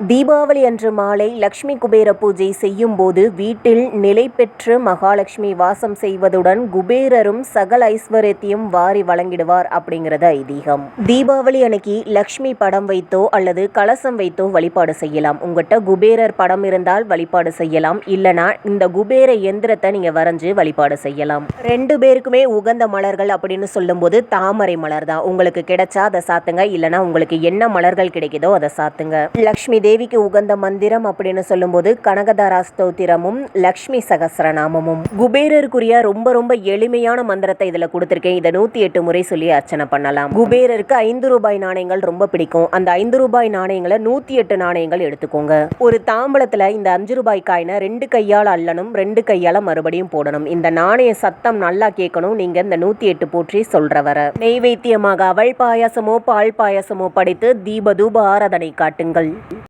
தீபாவளி அன்று மாலை லக்ஷ்மி குபேர பூஜை செய்யும் போது வீட்டில் நிலை பெற்று மகாலட்சுமி வாசம் செய்வதுடன் குபேரரும் சகல ஐஸ்வர்யத்தையும் வாரி வழங்கிடுவார் அப்படிங்கிறது ஐதீகம். தீபாவளி அன்னைக்கு லக்ஷ்மி படம் வைத்தோ அல்லது கலசம் வைத்தோ வழிபாடு செய்யலாம். உங்ககிட்ட குபேரர் படம் இருந்தால் வழிபாடு செய்யலாம். இல்லனா இந்த குபேர எந்திரத்தை நீங்க வரைஞ்சு வழிபாடு செய்யலாம். ரெண்டு பேருக்குமே உகந்த மலர்கள் அப்படின்னு சொல்லும்போது தாமரை மலர் தான் உங்களுக்கு கிடைச்சா அதை சாத்துங்க. இல்லனா உங்களுக்கு என்ன மலர்கள் கிடைக்குதோ அதை சாத்துங்க. லக்ஷ்மி தேவிக்கு உகந்த மந்திரம் அப்படின்னு சொல்லும்போது கனகதாரா ஸ்தோத்திரமும் லக்ஷ்மி சகசரநாமமும். குபேரருக்குரிய ரொம்ப ரொம்ப எளிமையான மந்திரத்தை இதில் கொடுத்துருக்கேன். இதை நூற்றி எட்டு முறை சொல்லி அர்ச்சனை பண்ணலாம். குபேரருக்கு ஐந்து ரூபாய் நாணயங்கள் ரொம்ப பிடிக்கும். அந்த ஐந்து ரூபாய் நாணயங்களை நூற்றி எட்டு நாணயங்கள் எடுத்துக்கோங்க. ஒரு தாம்பளத்தில் இந்த அஞ்சு ரூபாய் காயினை ரெண்டு கையால் அள்ளணும் ரெண்டு கையால் மறுபடியும் போடணும். இந்த நாணய சத்தம் நல்லா கேட்கணும். நீங்கள் இந்த நூற்றி எட்டு போற்றி சொல்கிற வர நெய்வேத்தியமாக அவள் பாயாசமோ பால் பாயாசமோ படைத்து தீபதூப ஆராதனை காட்டுங்கள்.